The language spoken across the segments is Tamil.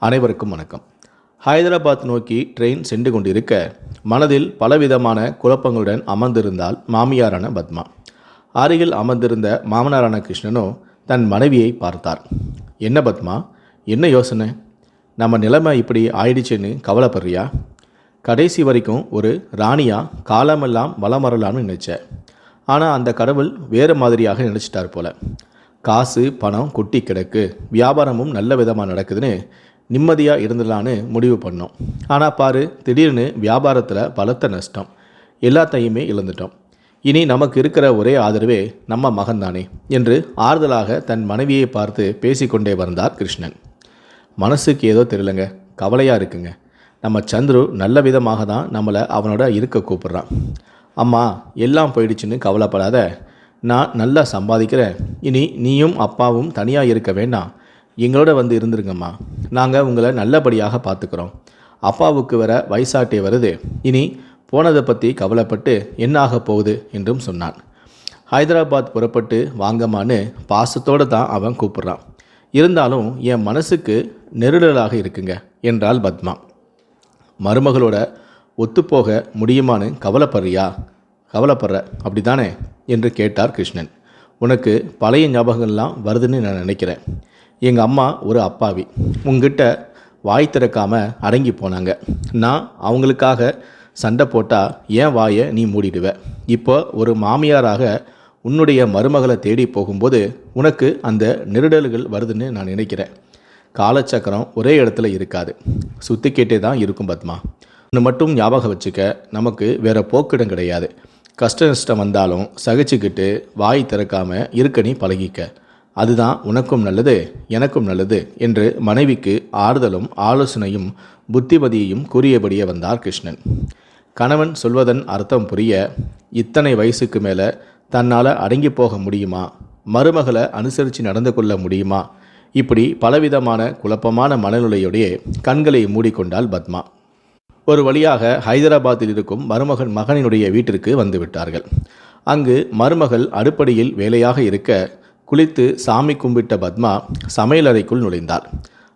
அனைவருக்கும் வணக்கம். ஹைதராபாத் நோக்கி ட்ரெயின் சென்று கொண்டிருக்க மனதில் பலவிதமான குழப்பங்களுடன் அமர்ந்திருந்தால் மாமியாரான பத்மா. அருகில் அமர்ந்திருந்த மாமனாரான கிருஷ்ணனோ தன் மனைவியை பார்த்தார். என்ன பத்மா? என்ன யோசனை? நம்ம நிலைமை இப்படி ஆயிடுச்சுன்னு கவலைப்படுறியா? கடைசி வரைக்கும் ஒரு ராணியாக காலமெல்லாம் வளம் வரலான்னு நினைச்சேன் ஆனால் அந்த கடவுள் வேறு மாதிரியாக நினச்சிட்டார் போல. காசு பணம் கொட்டி கிடக்கு வியாபாரமும் நல்ல விதமாக நடக்குதுன்னு நிம்மதியாக இருந்துடலான்னு முடிவு பண்ணோம். ஆனால் பாரு திடீர்னு வியாபாரத்தில் பலத்த நஷ்டம். எல்லாத்தையுமே இழந்துட்டோம். இனி நமக்கு இருக்கிற ஒரே ஆதரவே நம்ம மகன்தானே என்று ஆறுதலாக தன் மனைவியை பார்த்து பேசிக்கொண்டே வந்தார் கிருஷ்ணன். மனசுக்கு ஏதோ தெரியலங்க. கவலையாக இருக்குங்க. நம்ம சந்துரு நல்ல விதமாக தான் நம்மளை அவனோட இருக்க கூப்பிட்றான். அம்மா எல்லாம் போயிடுச்சுன்னு கவலைப்படாத. நான் நல்லா சம்பாதிக்கிறேன். இனி நீயும் அப்பாவும் தனியாக இருக்க வேண்டாம். எங்களோட வந்து இருந்துருங்கம்மா. நாங்கள் உங்களை நல்லபடியாக பார்த்துக்குறோம். அப்பாவுக்கு வர வயசாட்டே வருது. இனி போனதை பற்றி கவலைப்பட்டு என்னாக போகுது என்றும் சொன்னான். ஹைதராபாத் புறப்பட்டு வாங்கம்மான்னு பாசத்தோடு தான் அவன் கூப்பிட்றான். இருந்தாலும் என் மனசுக்கு நெருடலாக இருக்குங்க என்றாள் பத்மா. மருமகளோட ஒத்துப்போக முடியுமான்னு கவலைப்படுறியா? கவலைப்படுற அப்படிதானே என்று கேட்டார் கிருஷ்ணன். உனக்கு பழைய ஞாபகங்கள்லாம் வருதுன்னு நான் நினைக்கிறேன். எங்கள் அம்மா ஒரு அப்பாவி. உங்ககிட்ட வாய் திறக்காம அடங்கி போனாங்க. நான் அவங்களுக்காக சண்டை போட்டால் ஏன் வாயை நீ மூடிடுவ. இப்போ ஒரு மாமியாராக உன்னுடைய மருமகளை தேடி போகும்போது உனக்கு அந்த நெருடல்கள் வருதுன்னு நான் நினைக்கிறேன். காலச்சக்கரம் ஒரே இடத்துல இருக்காது. சுற்றிக்கிட்டே தான் இருக்கும் பத்மா. ஒன்று மட்டும் ஞாபகம் வச்சுக்க நமக்கு வேற போக்கிடம் கிடையாது. கஷ்ட நஷ்டம் வந்தாலும் சகிச்சுக்கிட்டு வாய் திறக்காமல் இருக்க நீ பழகிக்க. அதுதான் உனக்கும் நல்லது எனக்கும் நல்லது என்று மனைவிக்கு ஆறுதலும் ஆலோசனையும் புத்திமதியையும் கூறியபடியே வந்தார் கிருஷ்ணன். கணவன் சொல்வதன் அர்த்தம் புரிய இத்தனை வயசுக்கு மேலே தன்னால் அடங்கி போக முடியுமா? மருமகளை அனுசரித்து நடந்து கொள்ள முடியுமா? இப்படி பலவிதமான குழப்பமான மனநிலையுடைய கண்களை மூடிக்கொண்டாள் பத்மா. ஒரு வழியாக ஹைதராபாத்தில் இருக்கும் மருமகன் மகனினுடைய வீட்டிற்கு வந்துவிட்டார்கள் அங்கு மருமகள் அடுப்படியில் வேலையாக இருக்க குளித்து சாமி கும்பிட்ட பத்மா சமையலறைக்குள் நுழைந்தாள்.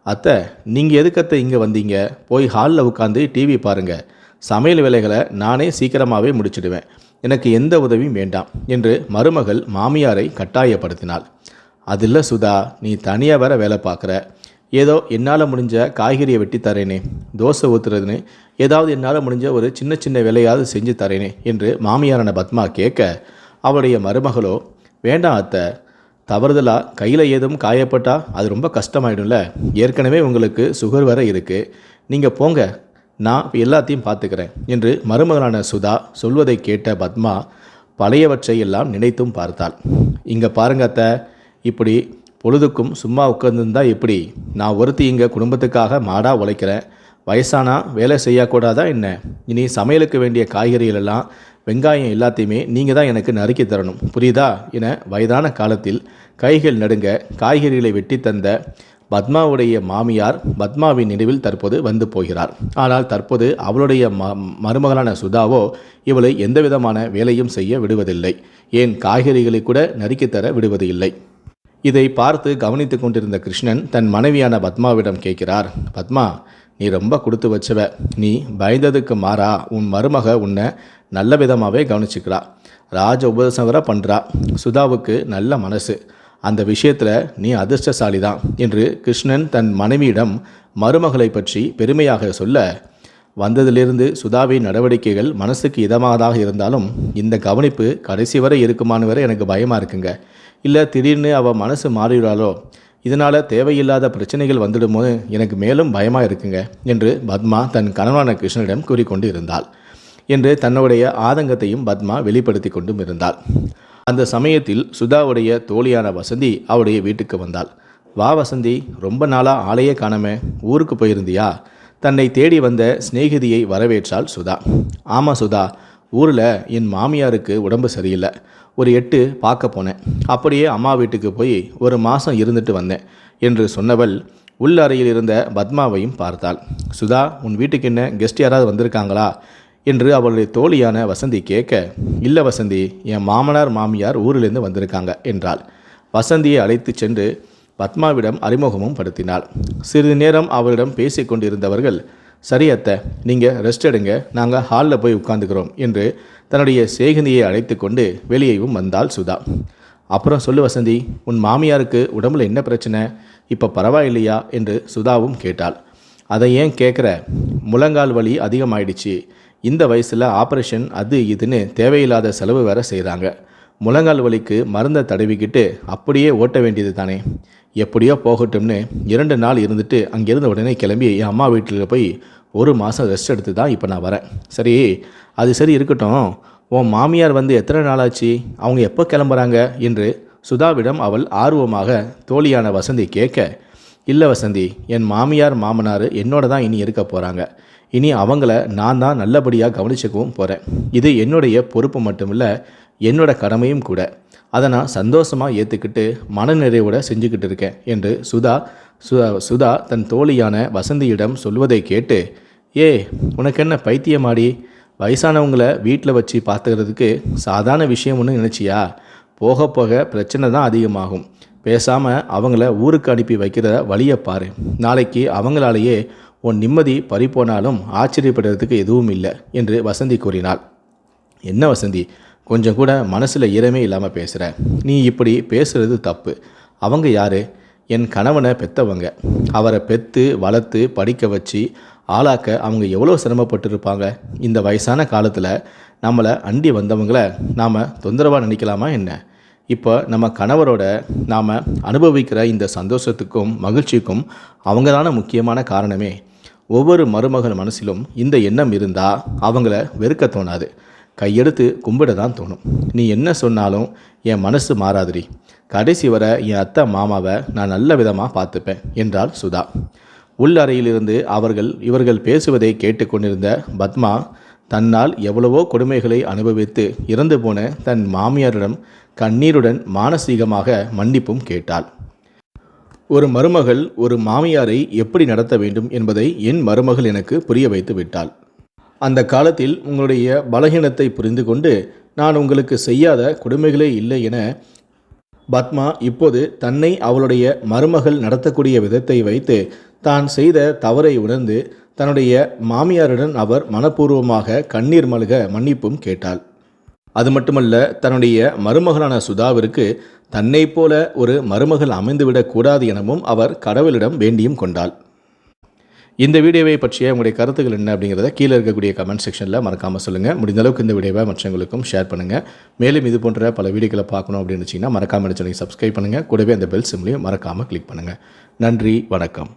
அத்தை நீங்கள் எதுக்கத்தை இங்கே வந்தீங்க? போய் ஹாலில் உட்காந்து டிவி பாருங்கள் சமையல் வேலைகளை நானே சீக்கிரமாகவே முடிச்சிடுவேன். எனக்கு எந்த உதவியும் வேண்டாம் என்று மருமகள் மாமியாரை கட்டாயப்படுத்தினாள். அதில் சுதா நீ தனியாக வேற வேலை பார்க்குற. ஏதோ என்னால் முடிஞ்ச காய்கறியை வெட்டி தரேனே. தோசை ஊற்றுறதுன்னு ஏதாவது என்னால் முடிஞ்ச ஒரு சின்ன சின்ன வேலையாவது செஞ்சு தரேனே என்று மாமியாரான பத்மா கேட்க அவளுடைய மருமகளோ வேண்டாம் அத்தை தவறுதலாக கையில் ஏதும் காயப்பட்டா அது ரொம்ப கஷ்டமாயிடும்ல? ஏற்கனவே உங்களுக்கு சுகர் வர இருக்குது நீங்கள் போங்க. நான் எல்லாத்தையும் பார்த்துக்கிறேன் என்று மருமகனான சுதா சொல்வதை கேட்ட பத்மா பழையவற்றை எல்லாம் நினைத்தும் பார்த்தாள். இங்கே பாருங்க அத்தை இப்படி பொழுதுக்கும் சும்மா உட்காந்துருந்தா எப்படி? நான் ஒருத்தி இங்கே குடும்பத்துக்காக மாடாக உழைக்கிறேன். வயசானா வேலை செய்யக்கூடாதா என்ன? இனி சமையலுக்கு வேண்டிய காய்கறிகள் எல்லாம் வெங்காயம் எல்லாத்தையுமே நீங்கள் தான் எனக்கு நறுக்கி தரணும். புரியுதா? என வயதான காலத்தில் கைகள் நடுங்க காய்கறிகளை வெட்டி தந்த பத்மாவுடைய மாமியார் பத்மாவின் நினைவில் தற்போது வந்து போகிறார். ஆனால் தற்போது அவளுடைய ம மருமகளான சுதாவோ இவளை எந்த விதமான வேலையும் செய்ய விடுவதில்லை. ஏன் காய்கறிகளை கூட நறுக்கி தர விடுவது இல்லை இதை பார்த்து கவனித்து கொண்டிருந்த கிருஷ்ணன் தன் மனைவியான பத்மாவிடம் கேட்கிறார் பத்மா நீ ரொம்ப கொடுத்து வச்சவ. நீ பயந்ததுக்கு மாறா. உன் மருமக உன்னை நல்ல விதமாகவே கவனிச்சுக்கிறா. ராஜ உபதேசம் வர பண்ணுறா சுதாவுக்கு நல்ல மனசு. அந்த விஷயத்தில் நீ அதிர்ஷ்டசாலி தான் என்று கிருஷ்ணன் தன் மனைவியிடம் மருமகளை பற்றி பெருமையாக சொல்ல வந்ததிலிருந்து சுதாவின் நடவடிக்கைகள் மனசுக்கு இதமானதாக இருந்தாலும் இந்த கவனிப்பு கடைசி வரை இருக்குமான்னு வரை எனக்கு பயமாக இருக்குங்க. இல்லை திடீர்னு அவள் மனசு மாறிடுறாளோ இதனால் தேவையில்லாத பிரச்சனைகள் வந்துடுமோ எனக்கு மேலும் பயமாக இருக்குங்க என்று பத்மா தன் கணவனான கிருஷ்ணனிடம் கூறிக்கொண்டு இருந்தாள் என்று தன்னுடைய ஆதங்கத்தையும் பத்மா வெளிப்படுத்தி கொண்டும் இருந்தாள். அந்த சமயத்தில் சுதாவுடைய தோழியான வசந்தி அவருடைய வீட்டுக்கு வந்தாள். வா வசந்தி ரொம்ப நாளாக ஆளையே காணாம ஊருக்கு போயிருந்தியா? தன்னை தேடி வந்த சிநேகிதியை வரவேற்றாள் சுதா. ஆமாம் சுதா ஊரில் என் மாமியாருக்கு உடம்பு சரியில்லை. ஒரு எட்டு பார்க்க போனேன். அப்படியே அம்மா வீட்டுக்கு போய் ஒரு மாதம் இருந்துட்டு வந்தேன் என்று சொன்னவள் உள்ளறையில் இருந்த பத்மாவையும் பார்த்தாள். சுதா உன் வீட்டுக்கு என்ன கெஸ்ட் யாராவது வந்திருக்காங்களா? என்று அவளுடைய தோழியான வசந்தி கேட்க இல்லை வசந்தி என் மாமனார் மாமியார் ஊரிலிருந்து வந்திருக்காங்க என்றாள். வசந்தியை அழைத்து சென்று பத்மாவிடம் அறிமுகமும் படுத்தினாள். சிறிது நேரம் அவளிடம் பேசி கொண்டிருந்தவர்கள் சரி அத்தை நீங்கள் ரெஸ்ட் எடுங்க நாங்கள் ஹாலில் போய் உட்காந்துக்கிறோம் என்று தன்னுடைய சேகந்தியை அழைத்து கொண்டு வெளியேவும் வந்தாள் சுதா. அப்புறம் சொல்லு வசந்தி உன் மாமியாருக்கு உடம்புல என்ன பிரச்சனை? இப்போ பரவாயில்லையா? என்று சுதாவும் கேட்டாள். அதை ஏன் கேட்குற? முழங்கால் வலி அதிகமாயிடுச்சு. இந்த வயசில் ஆப்ரேஷன் அது இதுன்னு தேவையில்லாத செலவு வேற செய்கிறாங்க முழங்கால் வலிக்கு மருந்தை தடவிக்கிட்டு அப்படியே ஓட்ட வேண்டியது தானே. எப்படியோ போகட்டும்னு இரண்டு நாள் இருந்துட்டு அங்கேருந்து உடனே கிளம்பி என் அம்மா வீட்டில் போய் ஒரு மாதம் ரெஸ்ட் எடுத்து தான் இப்போ நான் வரேன். சரி அது சரி இருக்கட்டும். உன் மாமியார் வந்து எத்தனை நாளாச்சு? அவங்க எப்போ கிளம்புறாங்க? என்று சுதாவிடம் அவள் ஆர்வமாக தோழியான வசந்தி கேட்க இல்லை வசந்தி என் மாமியார் மாமனார் என்னோட தான் இனி இருக்க போகிறாங்க இனி அவங்கள நான் தான் நல்லபடியாக கவனிச்சுக்கவும் போகிறேன் இது என்னுடைய பொறுப்பு மட்டுமில்ல என்னோட கடமையும் கூட. அதை நான் சந்தோஷமாக ஏற்றுக்கிட்டு மனநிறைவோட செஞ்சுக்கிட்டு இருக்கேன் என்று சுதா சுதா சுதா தன் தோழியான வசந்தியிடம் சொல்வதை கேட்டு ஏ உனக்கு என்ன பைத்தியமாடி? வயசானவங்கள வீட்டில் வச்சு பார்த்துக்கிறதுக்கு சாதாரண விஷயம் ஒன்று நினச்சியா? போக போக பிரச்சனை தான் அதிகமாகும். பேசாமல் அவங்கள ஊருக்கு அனுப்பி வைக்கிற வழியை பாரு. நாளைக்கு அவங்களாலேயே உன் நிம்மதி பறிப்போனாலும் ஆச்சரியப்படுறதுக்கு எதுவும் இல்லை என்று வசந்தி கூறினாள். என்ன வசந்தி கொஞ்சம் கூட மனசில் ஈரமே இல்லாமல் பேசுகிற நீ இப்படி பேசுகிறது தப்பு. அவங்க யார்? என் கணவனை பெத்தவங்க. அவரை பெற்று வளர்த்து படிக்க வச்சு ஆளாக்க அவங்க எவ்வளோ சிரமப்பட்டிருப்பாங்க? இந்த வயசான காலத்தில் நம்மளை அண்டி வந்தவங்களை நாம் தொந்தரவாக நினைக்கலாமா என்ன? இப்போ நம்ம கணவரோட நாம் அனுபவிக்கிற இந்த சந்தோஷத்துக்கும் மகிழ்ச்சிக்கும் அவங்க தானே முக்கியமான காரணமே. ஒவ்வொரு மருமகள் மனசிலும் இந்த எண்ணம் இருந்தால் அவங்கள வெறுக்க தோணாது. கையெடுத்து கும்பிட தான் தோணும். நீ என்ன சொன்னாலும் என் மனசு மாறாதுரி கடைசி வரை என் அத்தை மாமாவை நான் நல்ல விதமாக பார்த்துப்பேன் என்றாள் சுதா. உள்ளறையிலிருந்து அவர்கள் இவர்கள் பேசுவதை கேட்டுக்கொண்டிருந்த பத்மா தன்னால் எவ்வளவோ கொடுமைகளை அனுபவித்து இறந்து போன தன் மாமியாரிடம் கண்ணீருடன் மானசீகமாக மன்னிப்பும் கேட்டாள். ஒரு மருமகள் ஒரு மாமியாரை எப்படி நடத்த வேண்டும் என்பதை என் மருமகள் எனக்கு புரிய வைத்து விட்டாள். அந்த காலத்தில் உங்களுடைய பலகீனத்தை புரிந்து கொண்டு நான் உங்களுக்கு செய்யாத கொடுமைகளே இல்லை என பத்மா இப்போது தன்னை அவளுடைய மருமகள் நடத்தக்கூடிய விதத்தை வைத்து தான் செய்த தவறை உணர்ந்து தன்னுடைய மாமியாருடன் அவர் மனப்பூர்வமாக கண்ணீர் மல்க மன்னிப்பும் கேட்டாள். அது மட்டுமல்ல தன்னுடைய மருமகளான சுதாவிற்கு தன்னைப் போல ஒரு மருமகள் அமைந்துவிடக் கூடாது எனவும் அவர் கடவுளிடம் வேண்டியும் கொண்டாள். இந்த வீடியோவை பற்றிய உங்களுடைய கருத்துக்கள் என்ன அப்படிங்கிறத கீழே இருக்கக்கூடிய கமெண்ட் செக்ஷனில் மறக்காமல் சொல்லுங்கள் முடிந்த அளவுக்கு இந்த வீடியோவை மற்றவங்களுக்கும் ஷேர் பண்ணுங்கள் மேலும் இது போன்ற பல வீடியோக்களை பார்க்கணும் அப்படின்னு வச்சிங்கன்னா மறக்காமல் சேனலை சப்ஸ்கிரைப் பண்ணுங்கள் கூடவே அந்த பெல் சிம்லையும் மறக்காமல் கிளிக் பண்ணுங்கள் நன்றி வணக்கம்.